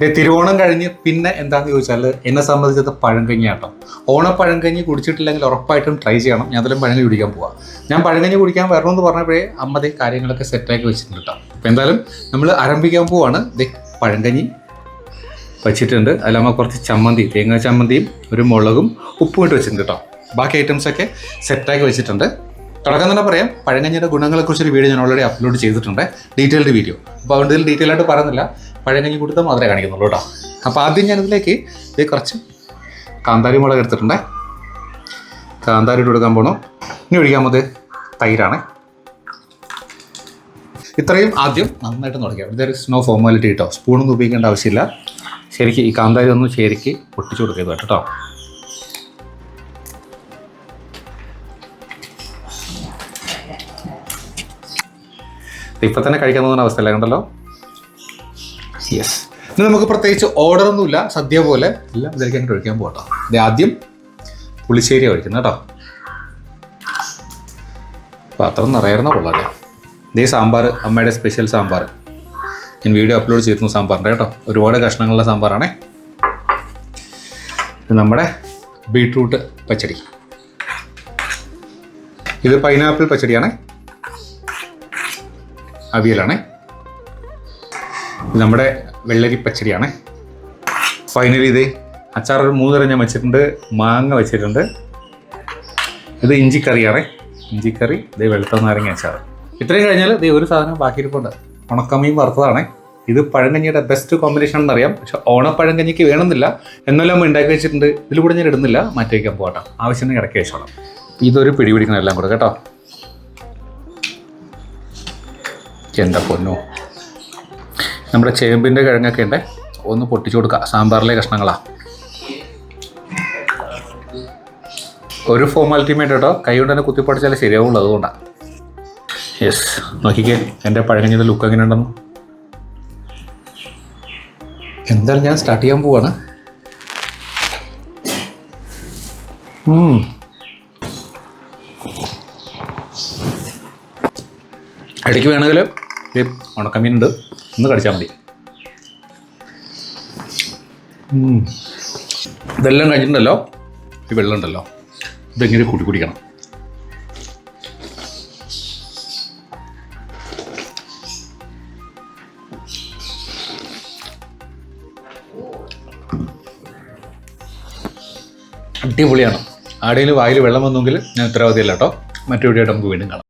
തിരുവോണം കഴിഞ്ഞ് പിന്നെ എന്താണെന്ന് ചോദിച്ചാൽ എന്നെ സംബന്ധിച്ചത് പഴങ്കഞ്ഞിയാട്ടോ ഓണപ്പഴങ്കഞ്ഞി കുടിച്ചിട്ടില്ലെങ്കിൽ ഉറപ്പായിട്ടും ട്രൈ ചെയ്യണം. ഞാൻ അതിലും പഴങ്കഞ്ഞി കുടിക്കാൻ പോവാം. ഞാൻ പഴങ്കഞ്ഞി കുടിക്കാൻ വരണമെന്ന് പറഞ്ഞപ്പോഴേ അമ്മ കാര്യങ്ങളൊക്കെ സെറ്റാക്കി വെച്ചിട്ടുണ്ട് കേട്ടോ അപ്പോൾ എന്തായാലും നമ്മൾ ആരംഭിക്കാൻ പോവാണ്. പഴങ്കഞ്ഞി വെച്ചിട്ടുണ്ട്. അതിലമ്മ കുറച്ച് ചമ്മന്തി തേങ്ങ ചമ്മന്തിയും ഒരു മുളകും ഉപ്പും ഇട്ട് വെച്ചിട്ടുണ്ട് കേട്ടോ ബാക്കി ഐറ്റംസൊക്കെ സെറ്റാക്കി വെച്ചിട്ടുണ്ട്. തുടക്കം തന്നെ പറയാം. പഴങ്കഞ്ഞിയുടെ ഗുണങ്ങളെക്കുറിച്ചൊരു വീഡിയോ ഞാൻ ഓൾറെഡി അപ്ലോഡ് ചെയ്തിട്ടുണ്ട്. ഡീറ്റെയിൽഡ് വീഡിയോ അപ്പോൾ അതുകൊണ്ട് ഇതിൽ ഡീറ്റെയിൽ ആയിട്ട് പറയുന്നില്ല. പഴങ്കഞ്ഞി കൊടുത്താൽ മാത്രമേ കാണിക്കുന്നുള്ളൂ കേട്ടോ. അപ്പോൾ ആദ്യം ഞാനിതിലേക്ക് ഇത് കുറച്ച് കാന്താരി മുളക് എടുത്തിട്ടുണ്ട്. കാന്താരി ഇട്ട് കൊടുക്കാൻ പോകണം ഇനി ഒഴിക്കാൻ പോകുന്നത് തൈരാണ്. ഇത്രയും ആദ്യം നന്നായിട്ട് തുടങ്ങിയാൽ ഇതൊരു സ്നോ ഫോർമാലിറ്റി കേട്ടോ സ്പൂണൊന്നും ഉപയോഗിക്കേണ്ട ആവശ്യമില്ല. ശരിക്ക് ഈ കാന്താരി ഒന്ന് ശരിക്ക് പൊട്ടിച്ചു കൊടുക്കരുത് കേട്ടോ. ഇപ്പം തന്നെ കഴിക്കാൻ തോന്നുന്ന അവസ്ഥയല്ല കണ്ടല്ലോ? യെസ് ഇന്ന് നമുക്ക് പ്രത്യേകിച്ച് ഓർഡർ ഒന്നുമില്ല. സദ്യ പോലെ ഇല്ല ഇതിലേക്ക് അങ്ങോട്ട് ഒഴിക്കാൻ പോകട്ടോ. ഇത് ആദ്യം പുളിശ്ശേരി ഒഴിക്കുന്നത് കേട്ടോ. പാത്രം നിറയായിരുന്ന? കൊള്ളാതെ ഇതേ സാമ്പാർ അമ്മയുടെ സ്പെഷ്യൽ സാമ്പാർ. ഞാൻ വീഡിയോ അപ്ലോഡ് ചെയ്തിരുന്നു സാമ്പാറിന്റെ കേട്ടോ. ഒരുപാട് കഷ്ണങ്ങളുള്ള സാമ്പാറാണേ. നമ്മുടെ ബീട്രൂട്ട് പച്ചടി. ഇത് പൈനാപ്പിൾ പച്ചടിയാണേ. അവിയലാണേ. നമ്മുടെ വെള്ളരി പച്ചടിയാണ് ഫൈനലി ഇത് അച്ചാർ ഒരു മൂന്ന് തരം ഞാൻ വെച്ചിട്ടുണ്ട്. മാങ്ങ വെച്ചിട്ടുണ്ട്. ഇത് ഇഞ്ചിക്കറിയാണ്. ഇഞ്ചിക്കറി ഇത് വെളുത്ത നാരങ്ങ അച്ചാർ. ഇത്രയും കഴിഞ്ഞാൽ ഇത് ഒരു സാധനം ബാക്കിയിരിപ്പുണ്ട്. ഉണക്കമീൻ വറുത്തതാണ്. ഇത് പഴങ്കഞ്ഞിയുടെ ബെസ്റ്റ് കോമ്പിനേഷൻ എന്നറിയാം. പക്ഷെ ഓണപ്പഴങ്കഞ്ഞിക്ക് വേണമെന്നില്ല. എന്നാലും നമ്മൾ ഉണ്ടാക്കി വെച്ചിട്ടുണ്ട്. ഇതിൽ കൂടെ ഞാൻ ഇടുന്നില്ല. മാറ്റി വയ്ക്കാൻ പോകട്ടോ ആവശ്യത്തിന് ഇടയ്ക്ക് വെച്ചോളാം. ഇതൊരു പിടി പിടിക്കണം എല്ലാം കൂടെ കേട്ടോ. എന്താ പൊന്നു? നമ്മുടെ ചേമ്പിന്റെ കിഴങ്ങൊക്കെ ഉണ്ട്. ഒന്ന് പൊട്ടിച്ചു കൊടുക്കുക സാമ്പാറിലെ കഷ്ണങ്ങളാ. ഒരു ഫോർമാലിറ്റിയും വേണ്ട കേട്ടോ കൈ കൊണ്ട് തന്നെ കുത്തിപ്പൊടിച്ചാലേ ശരിയാവുള്ളൂ അതുകൊണ്ടാണ് യെസ് നോക്കിക്കേ എന്റെ പഴകഞ്ഞിന്റെ ലുക്ക് എങ്ങനെ ഉണ്ടെന്ന് എന്തായാലും ഞാൻ സ്റ്റാർട്ട് ചെയ്യാൻ പോവാണ്. ഇടയ്ക്ക് വേണമെങ്കിൽ ഉണക്കമീനുണ്ട് ഒന്ന് കടിച്ചാൽ മതി. ഇതെല്ലാം കഴിഞ്ഞിട്ടുണ്ടല്ലോ? ഈ വെള്ളം ഉണ്ടല്ലോ ഇതെങ്ങനെ കൂട്ടി കുടിക്കണം? അടിപൊളിയാണ്. ആടയിൽ വായിൽ വെള്ളം വന്നെങ്കിൽ ഞാൻ ഉത്തരവാദിയല്ല കേട്ടോ. മറ്റൊരു വീഡിയോ നമുക്ക് വീണ്ടും കാണാം.